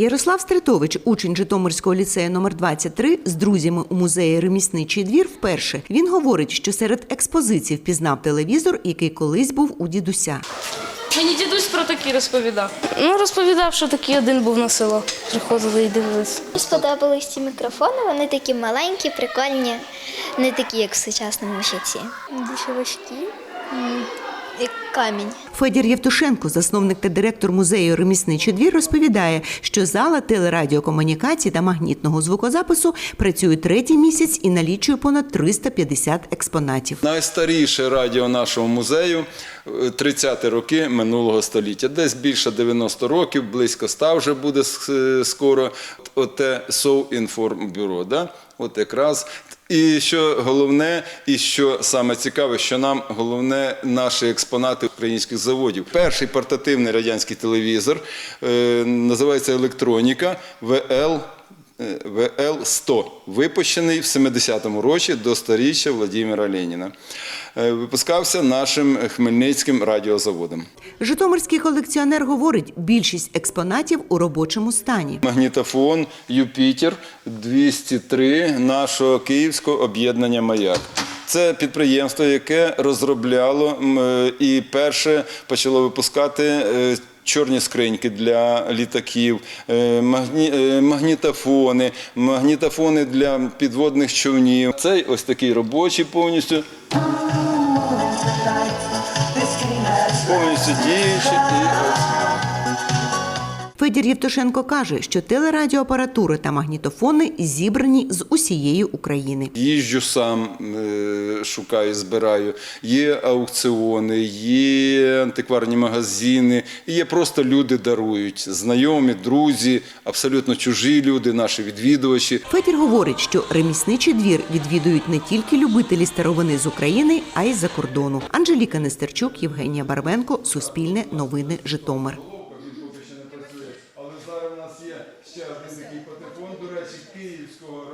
Ярослав Стритович, учень Житомирського ліцею номер 23, з друзями у музеї Ремісничий двір вперше. Він говорить, що серед експозицій впізнав телевізор, який колись був у дідуся. Мені дідусь про такі розповідав. Ну, розповідав, що такий один був на село. Приходили і дивились. Сподобались ці мікрофони, вони такі маленькі, прикольні, не такі, як в сучасному житті. Більше важкі, як камінь. Федір Євтушенко, засновник та директор музею Ремісничий двір, розповідає, що зала телерадіокомунікацій та магнітного звукозапису працює третій місяць і налічує понад 350 експонатів. Найстаріше радіо нашого музею е, 30-ті роки минулого століття. Десь більше 90 років, близько 100 вже буде скоро. Оте Совінформбюро. Да? От якраз. І що головне, і що саме цікаве, що нам головне наші експонати українських заводів. Перший портативний радянський телевізор е, називається Електроніка ВЛ ВЛ-100, випущений в 70-му році до сторіччя Владимира Леніна. Е, Випускався нашим Хмельницьким радіозаводом. Житомирський колекціонер говорить, більшість експонатів у робочому стані. Магнітофон Юпітер 203 нашого київського об'єднання Маяк. Це підприємство, яке розробляло е, і перше почало випускати. Чорні скриньки для літаків, е, е, магнітофони, магнітофони для підводних човнів. Цей ось такий робочий повністю. Повністю діючий. Федір Євтушенко каже, що телерадіоапаратура та магнітофони зібрані з усієї України. Їжджу сам, е, шукаю, збираю. Є аукціони, є антикварні магазини, і є просто люди дарують. Знайомі, друзі, абсолютно чужі люди, наші відвідувачі. Федір говорить, що ремісничий двір відвідують не тільки любителі старовини з України, а й з-за кордону. Анжеліка Нестерчук, Євгенія Барвенко, Суспільне новини, Житомир. Нас є ще один такий патефон, до речі, київського